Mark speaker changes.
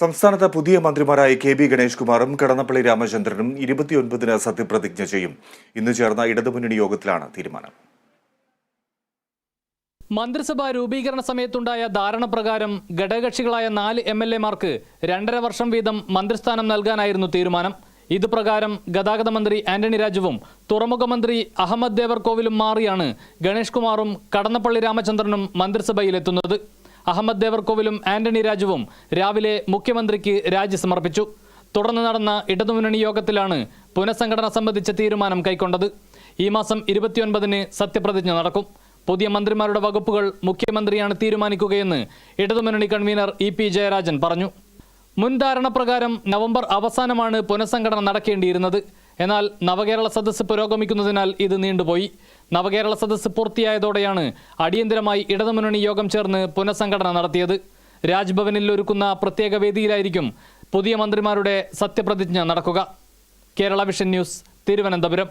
Speaker 1: സംസ്ഥാനത്ത് പുതിയ മന്ത്രിമാരായി K B Ganesh കുമാറും കടന്നപ്പള്ളി രാമചന്ദ്രനും ഇരുപത്തിയൊൻപതിന് സത്യപ്രതിജ്ഞ ചെയ്യും. ഇന്ന് ചേർന്ന ഇടതുമുന്നണി യോഗത്തിലാണ് തീരുമാനം.
Speaker 2: മന്ത്രിസഭാ രൂപീകരണ സമയത്തുണ്ടായ ധാരണ പ്രകാരം ഘടകകക്ഷികളായ നാല് എം എൽ എമാർക്ക് രണ്ടര വർഷം വീതം മന്ത്രിസ്ഥാനം നൽകാനായിരുന്നു തീരുമാനം. ഇത് പ്രകാരം ഗതാഗത മന്ത്രി ആന്റണി രാജുവും തുറമുഖ മന്ത്രി അഹമ്മദ് ദേവർകോവിലും മാറിയാണ് ഗണേഷ് കുമാറും കടന്നപ്പള്ളി രാമചന്ദ്രനും മന്ത്രിസഭയിലെത്തുന്നത്. അഹമ്മദ് ദേവർകോവിലും ആന്റണി രാജുവും രാവിലെ മുഖ്യമന്ത്രിക്ക് രാജി സമർപ്പിച്ചു. തുടർന്ന് നടന്ന ഇടതുമുന്നണി യോഗത്തിലാണ് പുനഃസംഘടന സംബന്ധിച്ച തീരുമാനം കൈക്കൊണ്ടത്. ഈ മാസം ഇരുപത്തിയൊൻപതിന് സത്യപ്രതിജ്ഞ നടക്കും. പുതിയ മന്ത്രിമാരുടെ വകുപ്പുകൾ മുഖ്യമന്ത്രിയാണ് തീരുമാനിക്കുകയെന്ന് ഇടതുമുന്നണി കൺവീനർ ഇ പി ജയരാജൻ പറഞ്ഞു. മുൻ ധാരണ പ്രകാരം നവംബർ അവസാനമാണ് പുനഃസംഘടന നടക്കേണ്ടിയിരുന്നത്. എന്നാൽ നവകേരള സദസ്സ് പുരോഗമിക്കുന്നതിനാൽ ഇത് നീണ്ടുപോയി. നവകേരള സദസ്സ് പൂർത്തിയായതോടെയാണ് അടിയന്തരമായി ഇടതുമുന്നണി യോഗം ചേർന്ന് പുനഃസംഘടന നടത്തിയത്. രാജ്ഭവനിൽ ഒരുക്കുന്ന പ്രത്യേക വേദിയിലായിരിക്കും പുതിയ മന്ത്രിമാരുടെ സത്യപ്രതിജ്ഞ നടക്കുക. Kerala vision news Thiruvananthapuram.